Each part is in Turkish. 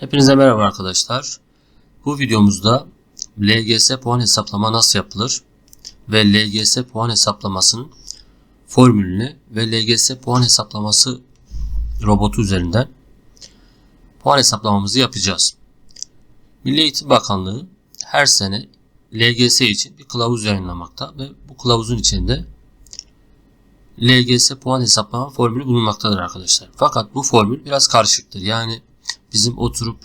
Hepinize merhaba arkadaşlar. Bu videomuzda LGS puan hesaplama nasıl yapılır ve LGS puan hesaplamasının formülünü ve LGS puan hesaplaması robotu üzerinden puan hesaplamamızı yapacağız. Milli Eğitim Bakanlığı her sene LGS için bir kılavuz yayınlamakta ve bu kılavuzun içinde LGS puan hesaplama formülü bulunmaktadır arkadaşlar. Fakat bu formül biraz karışıktır. Yani bizim oturup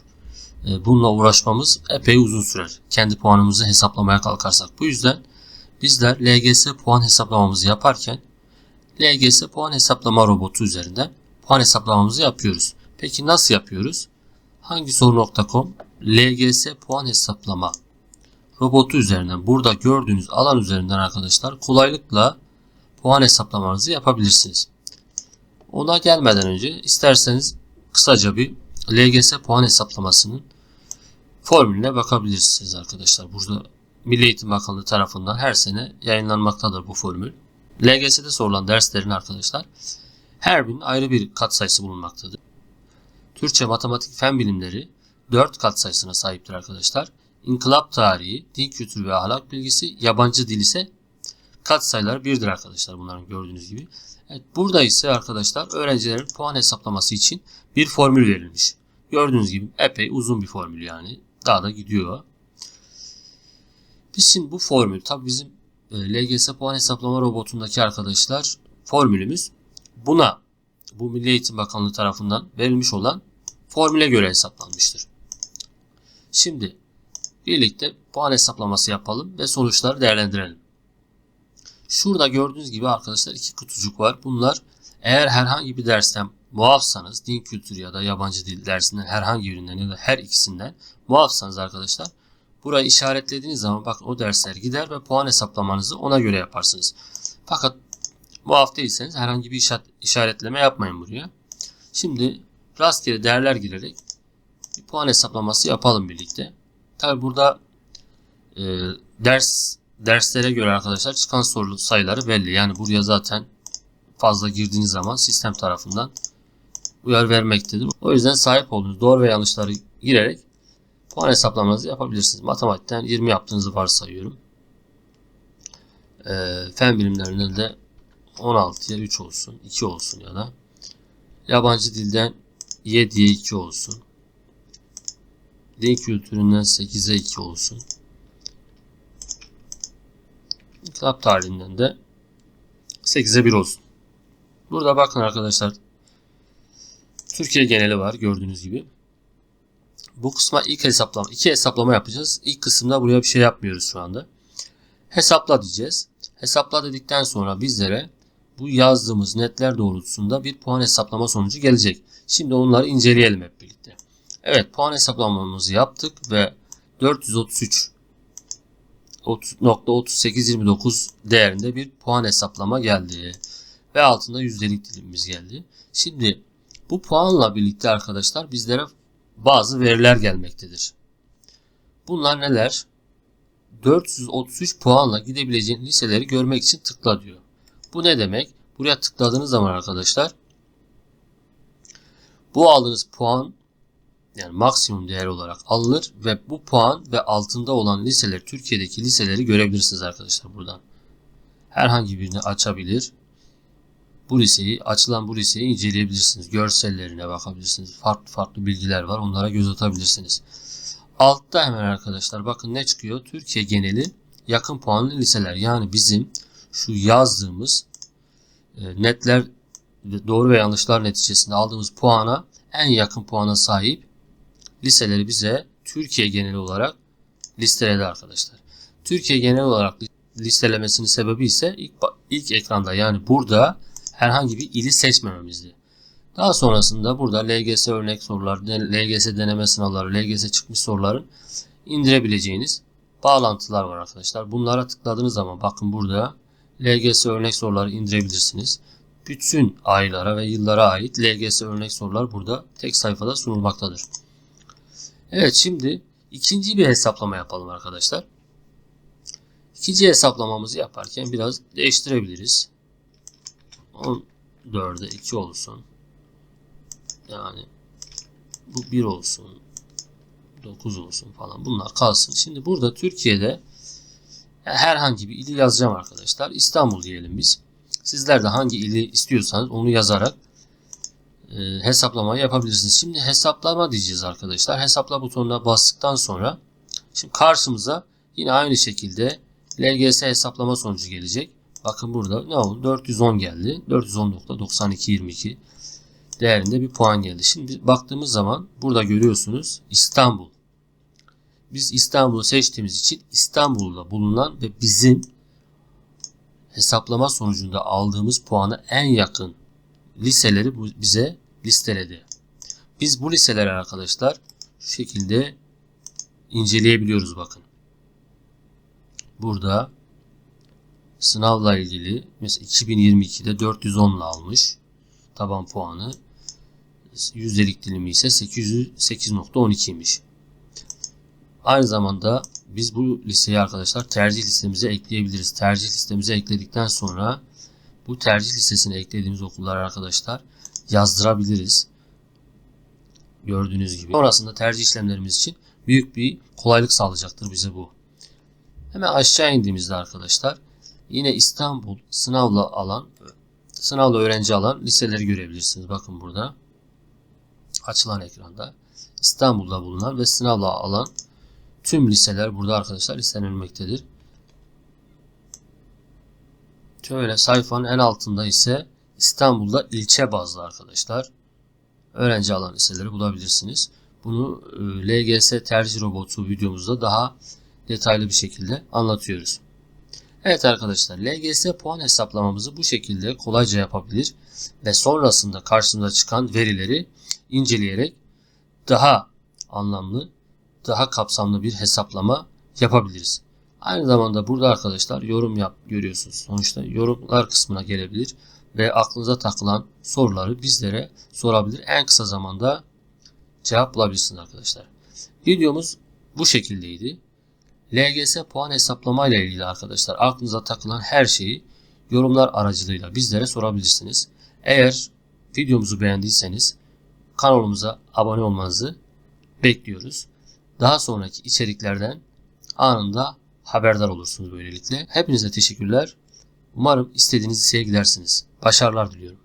e, bununla uğraşmamız epey uzun sürer. Kendi puanımızı hesaplamaya kalkarsak. Bu yüzden bizler LGS puan hesaplamamızı yaparken LGS puan hesaplama robotu üzerinden puan hesaplamamızı yapıyoruz. Peki nasıl yapıyoruz? Hangisoru.com LGS puan hesaplama robotu üzerinden burada gördüğünüz alan üzerinden arkadaşlar kolaylıkla puan hesaplamanızı yapabilirsiniz. Ona gelmeden önce isterseniz kısaca bir LGS puan hesaplamasının formülüne bakabilirsiniz arkadaşlar. Burada Milli Eğitim Bakanlığı tarafından her sene yayınlanmaktadır bu formül. LGS'de sorulan derslerin arkadaşlar her birinin ayrı bir katsayısı bulunmaktadır. Türkçe, matematik, fen bilimleri 4 katsayısına sahiptir arkadaşlar. İnkılap tarihi, din kültürü ve ahlak bilgisi, yabancı dil ise katsayılar birdir arkadaşlar bunların gördüğünüz gibi. Evet, burada ise arkadaşlar öğrencilerin puan hesaplaması için bir formül verilmiş. Gördüğünüz gibi epey uzun bir formül yani. Daha da gidiyor. Biz şimdi bu formül tabi bizim e, LGS puan hesaplama robotundaki arkadaşlar formülümüz buna bu Milli Eğitim Bakanlığı tarafından verilmiş olan formüle göre hesaplanmıştır. Şimdi birlikte puan hesaplaması yapalım ve sonuçları değerlendirelim. Şurada gördüğünüz gibi arkadaşlar iki kutucuk var. Bunlar eğer herhangi bir dersten muafsanız din kültürü ya da yabancı dil dersinden herhangi birinden ya da her ikisinden muafsanız arkadaşlar burayı işaretlediğiniz zaman bakın o dersler gider ve puan hesaplamanızı ona göre yaparsınız. Fakat muaf değilseniz herhangi bir işaretleme yapmayın buraya. Şimdi rastgele değerler girerek bir puan hesaplaması yapalım birlikte. Tabi burada e, ders derslere göre arkadaşlar çıkan soru sayıları belli. Yani buraya zaten fazla girdiğiniz zaman sistem tarafından uyarı vermektedir. O yüzden sahip olduğunuz doğru ve yanlışları girerek puan hesaplamanızı yapabilirsiniz. Matematikten 20 yaptığınızı varsayıyorum. E, fen bilimlerinden de 16'ya 3 olsun, 2 olsun ya da yabancı dilden 7'ye 2 olsun. Din kültüründen 8'e 2 olsun. İnkılap tarihinden de 8'e 1 olsun. Burada bakın arkadaşlar. Türkiye geneli var gördüğünüz gibi. Bu kısma ilk hesaplama, iki hesaplama yapacağız. İlk kısımda buraya bir şey yapmıyoruz şu anda. Hesapla diyeceğiz. Hesapla dedikten sonra bizlere bu yazdığımız netler doğrultusunda bir puan hesaplama sonucu gelecek. Şimdi onları inceleyelim hep birlikte. Evet puan hesaplamamızı yaptık ve 433 30.3829 değerinde bir puan hesaplama geldi. Ve altında yüzdelik dilimimiz geldi. Şimdi bu puanla birlikte arkadaşlar bizlere bazı veriler gelmektedir. Bunlar neler? 433 puanla gidebileceğin liseleri görmek için tıkla diyor. Bu ne demek? Buraya tıkladığınız zaman arkadaşlar bu aldığınız puan yani maksimum değer olarak alınır ve bu puan ve altında olan liseler Türkiye'deki liseleri görebilirsiniz arkadaşlar buradan. Herhangi birini açabilir. Bu liseyi açılan bu liseyi inceleyebilirsiniz. Görsellerine bakabilirsiniz. Farklı farklı bilgiler var. Onlara göz atabilirsiniz. Altta hemen arkadaşlar bakın ne çıkıyor? Türkiye geneli yakın puanlı liseler. Yani bizim şu yazdığımız e, netler doğru ve yanlışlar neticesinde aldığımız puana en yakın puana sahip listeleri bize Türkiye geneli olarak listeledi arkadaşlar. Türkiye genel olarak listelemesinin sebebi ise ilk, ilk ekranda yani burada herhangi bir ili seçmememizdi. Daha sonrasında burada LGS örnek sorular, LGS deneme sınavları, LGS çıkmış soruların indirebileceğiniz bağlantılar var arkadaşlar. Bunlara tıkladığınız zaman bakın burada LGS örnek soruları indirebilirsiniz. Bütün aylara ve yıllara ait LGS örnek sorular burada tek sayfada sunulmaktadır. Evet şimdi ikinci bir hesaplama yapalım arkadaşlar. İkinci hesaplamamızı yaparken biraz değiştirebiliriz. 14'e 2 olsun. Yani bu 1 olsun. 9 olsun falan bunlar kalsın. Şimdi burada Türkiye'de herhangi bir ili yazacağım arkadaşlar. İstanbul diyelim biz. Sizler de hangi ili istiyorsanız onu yazarak hesaplamayı yapabilirsiniz. Şimdi hesaplama diyeceğiz arkadaşlar. Hesapla butonuna bastıktan sonra şimdi karşımıza yine aynı şekilde LGS hesaplama sonucu gelecek. Bakın burada ne oldu? 410 geldi. 410.9222 değerinde bir puan geldi. Şimdi baktığımız zaman burada görüyorsunuz İstanbul. Biz İstanbul'u seçtiğimiz için İstanbul'da bulunan ve bizim hesaplama sonucunda aldığımız puanı en yakın liseleri bize listeledi. Biz bu liseleri arkadaşlar şu şekilde inceleyebiliyoruz bakın. Burada sınavla ilgili mesela 2022'de 410 ile almış taban puanı. Yüzdelik dilimi ise 808.12'ymiş. Aynı zamanda biz bu liseyi arkadaşlar tercih listemize ekleyebiliriz. Tercih listemize ekledikten sonra bu tercih listesine eklediğimiz okullar arkadaşlar yazdırabiliriz. Gördüğünüz gibi. Sonrasında tercih işlemlerimiz için büyük bir kolaylık sağlayacaktır bize bu. Hemen aşağı indiğimizde arkadaşlar yine İstanbul sınavla alan sınavla öğrenci alan liseleri görebilirsiniz. Bakın burada açılan ekranda İstanbul'da bulunan ve sınavla alan tüm liseler burada arkadaşlar listelenmektedir. Şöyle sayfanın en altında ise İstanbul'da ilçe bazlı arkadaşlar öğrenci alan liseleri bulabilirsiniz. Bunu e, LGS tercih robotu videomuzda daha detaylı bir şekilde anlatıyoruz. Evet arkadaşlar LGS puan hesaplamamızı bu şekilde kolayca yapabilir ve sonrasında karşımıza çıkan verileri inceleyerek daha anlamlı, daha kapsamlı bir hesaplama yapabiliriz. Aynı zamanda burada arkadaşlar yorum yap görüyorsunuz. Sonuçta yorumlar kısmına gelebilir ve aklınıza takılan soruları bizlere sorabilir. En kısa zamanda cevap bulabilirsiniz arkadaşlar. Videomuz bu şekildeydi. LGS puan hesaplama ile ilgili arkadaşlar aklınıza takılan her şeyi yorumlar aracılığıyla bizlere sorabilirsiniz. Eğer videomuzu beğendiyseniz kanalımıza abone olmanızı bekliyoruz. Daha sonraki içeriklerden anında haberdar olursunuz böylelikle. Hepinize teşekkürler. Umarım istediğiniz liseye gidersiniz. Başarılar diliyorum.